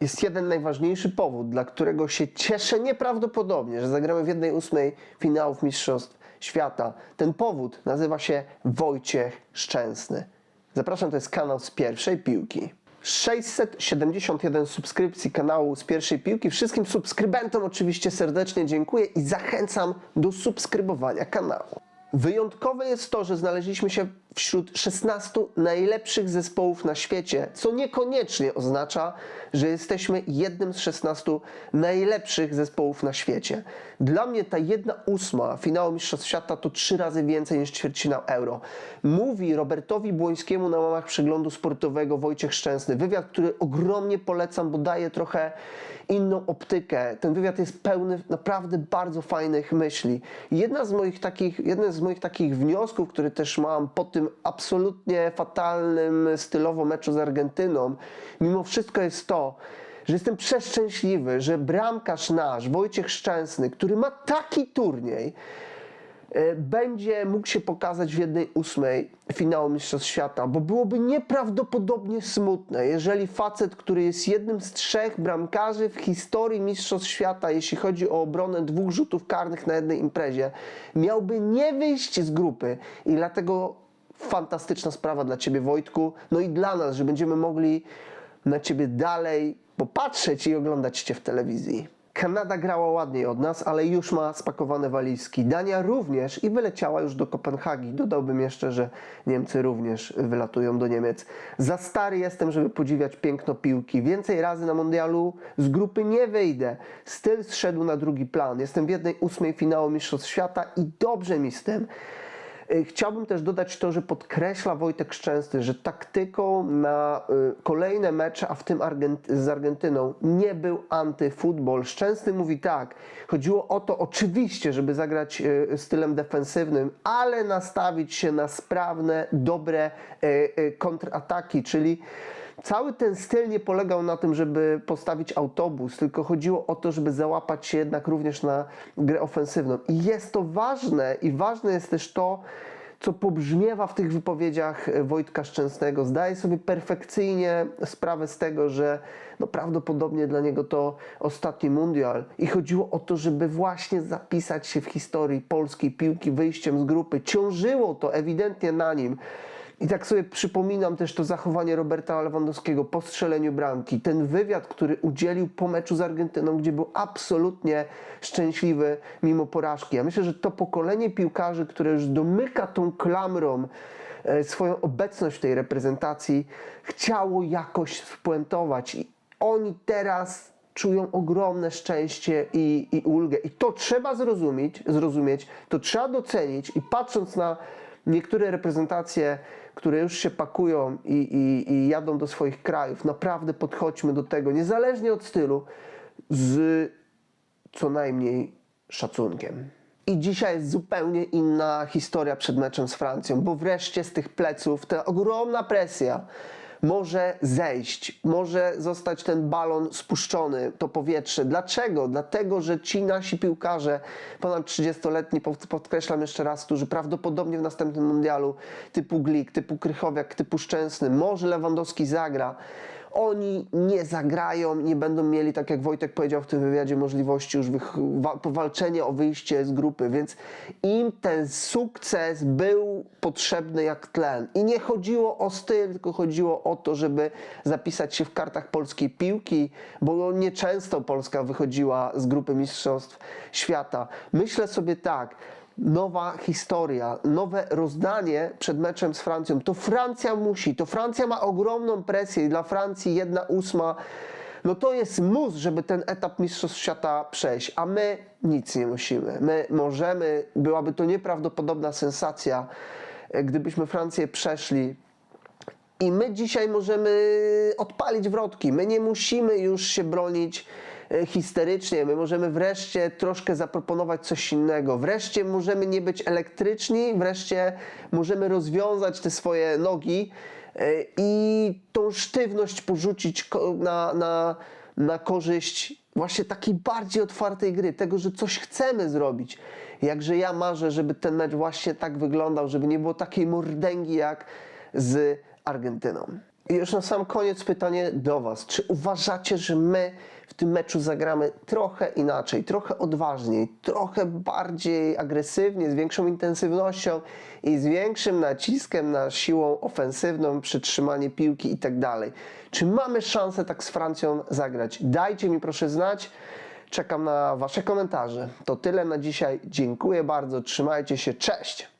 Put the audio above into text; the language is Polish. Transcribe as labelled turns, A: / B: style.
A: Jest jeden najważniejszy powód, dla którego się cieszę nieprawdopodobnie, że zagramy w jednej ósmej finałów Mistrzostw Świata. Ten powód nazywa się Wojciech Szczęsny. Zapraszam, to jest kanał z pierwszej piłki. 671 subskrypcji kanału z pierwszej piłki. Wszystkim subskrybentom oczywiście serdecznie dziękuję i zachęcam do subskrybowania kanału. Wyjątkowe jest to, że znaleźliśmy się wśród 16 najlepszych zespołów na świecie, co niekoniecznie oznacza, że jesteśmy jednym z 16 najlepszych zespołów na świecie. Dla mnie ta jedna ósma finału Mistrzostw Świata to trzy razy więcej niż ćwierćfinał Euro. Mówi Robertowi Błońskiemu na łamach przeglądu sportowego Wojciech Szczęsny. Wywiad, który ogromnie polecam, bo daje trochę inną optykę. Ten wywiad jest pełny naprawdę bardzo fajnych myśli. Jedna z moich takich, jeden z moich takich wniosków, który też mam po tym absolutnie fatalnym stylowo meczu z Argentyną, mimo wszystko jest to, że jestem przeszczęśliwy, że bramkarz nasz, Wojciech Szczęsny, który ma taki turniej, e, będzie mógł się pokazać w jednej ósmej finału Mistrzostw Świata, bo byłoby nieprawdopodobnie smutne, jeżeli facet, który jest jednym z trzech bramkarzy w historii Mistrzostw Świata, jeśli chodzi o obronę dwóch rzutów karnych na jednej imprezie, miałby nie wyjść z grupy i dlatego fantastyczna sprawa dla Ciebie Wojtku, no i dla nas, że będziemy mogli na Ciebie dalej popatrzeć i oglądać Cię w telewizji. Kanada grała ładniej od nas, ale już ma spakowane walizki. Dania również i wyleciała już do Kopenhagi. Dodałbym jeszcze, że Niemcy również wylatują do Niemiec. Za stary jestem, żeby podziwiać piękno piłki. Więcej razy na mundialu z grupy nie wyjdę. Styl zszedł na drugi plan. Jestem w jednej ósmej finału Mistrzostw Świata i dobrze mi z tym. Y, Chciałbym też dodać to, że podkreśla Wojtek Szczęsny, że taktyką na y, kolejne mecze, a w tym z Argentyną, nie był antyfutbol. Szczęsny mówi tak, chodziło o to oczywiście, żeby zagrać y, stylem defensywnym, ale nastawić się na sprawne, dobre kontrataki, czyli Cały ten styl nie polegał na tym, żeby postawić autobus, tylko chodziło o to, żeby załapać się jednak również na grę ofensywną. I jest to ważne i ważne jest też to, co pobrzmiewa w tych wypowiedziach Wojtka Szczęsnego. Zdaje sobie perfekcyjnie sprawę z tego, że no prawdopodobnie dla niego to ostatni mundial. I chodziło o to, żeby właśnie zapisać się w historii polskiej piłki wyjściem z grupy. Ciążyło to ewidentnie na nim. I tak sobie przypominam też to zachowanie Roberta Lewandowskiego po strzeleniu bramki. Ten wywiad, który udzielił po meczu z Argentyną, gdzie był absolutnie szczęśliwy mimo porażki. Ja myślę, że to pokolenie piłkarzy, które już domyka tą klamrą e, swoją obecność w tej reprezentacji, chciało jakoś spuentować. I oni teraz czują ogromne szczęście i, i ulgę. I to trzeba zrozumieć, zrozumieć, to trzeba docenić i patrząc na niektóre reprezentacje, które już się pakują i, i, i jadą do swoich krajów, naprawdę podchodźmy do tego, niezależnie od stylu, z co najmniej szacunkiem. I dzisiaj jest zupełnie inna historia przed meczem z Francją, bo wreszcie z tych pleców ta ogromna presja może zejść, może zostać ten balon spuszczony, to powietrze. Dlaczego? Dlatego, że ci nasi piłkarze, ponad 30-letni, pod- podkreślam jeszcze raz, którzy prawdopodobnie w następnym mundialu typu Glik, typu Krychowiak, typu Szczęsny, może Lewandowski zagra, oni nie zagrają, nie będą mieli, tak jak Wojtek powiedział w tym wywiadzie, możliwości już powalczenia o wyjście z grupy, więc im ten sukces był potrzebny jak tlen. I nie chodziło o styl, tylko chodziło o to, żeby zapisać się w kartach polskiej piłki, bo nieczęsto Polska wychodziła z grupy Mistrzostw Świata. Myślę sobie tak, nowa historia, nowe rozdanie przed meczem z Francją. To Francja musi, to Francja ma ogromną presję i dla Francji jedna ósma, no to jest mus, żeby ten etap Mistrzostw Świata przejść, a my nic nie musimy. My możemy, byłaby to nieprawdopodobna sensacja, e, gdybyśmy Francję przeszli, i my dzisiaj możemy odpalić wrotki. My nie musimy już się bronić histerycznie. My możemy wreszcie troszkę zaproponować coś innego. Wreszcie możemy nie być elektryczni, wreszcie możemy rozwiązać te swoje nogi e, i tą sztywność porzucić na, na, na korzyść właśnie takiej bardziej otwartej gry, tego, że coś chcemy zrobić. Jakże ja marzę, żeby ten mecz właśnie tak wyglądał, żeby nie było takiej mordęgi jak z Argentyną. I już na sam koniec pytanie do Was. Czy uważacie, że my w tym meczu zagramy trochę inaczej, trochę odważniej, trochę bardziej agresywnie, z większą intensywnością i z większym naciskiem na siłą ofensywną, przytrzymanie piłki i tak dalej? Czy mamy szansę tak z Francją zagrać? Dajcie mi proszę znać. Czekam na Wasze komentarze. To tyle na dzisiaj. Dziękuję bardzo. Trzymajcie się. Cześć!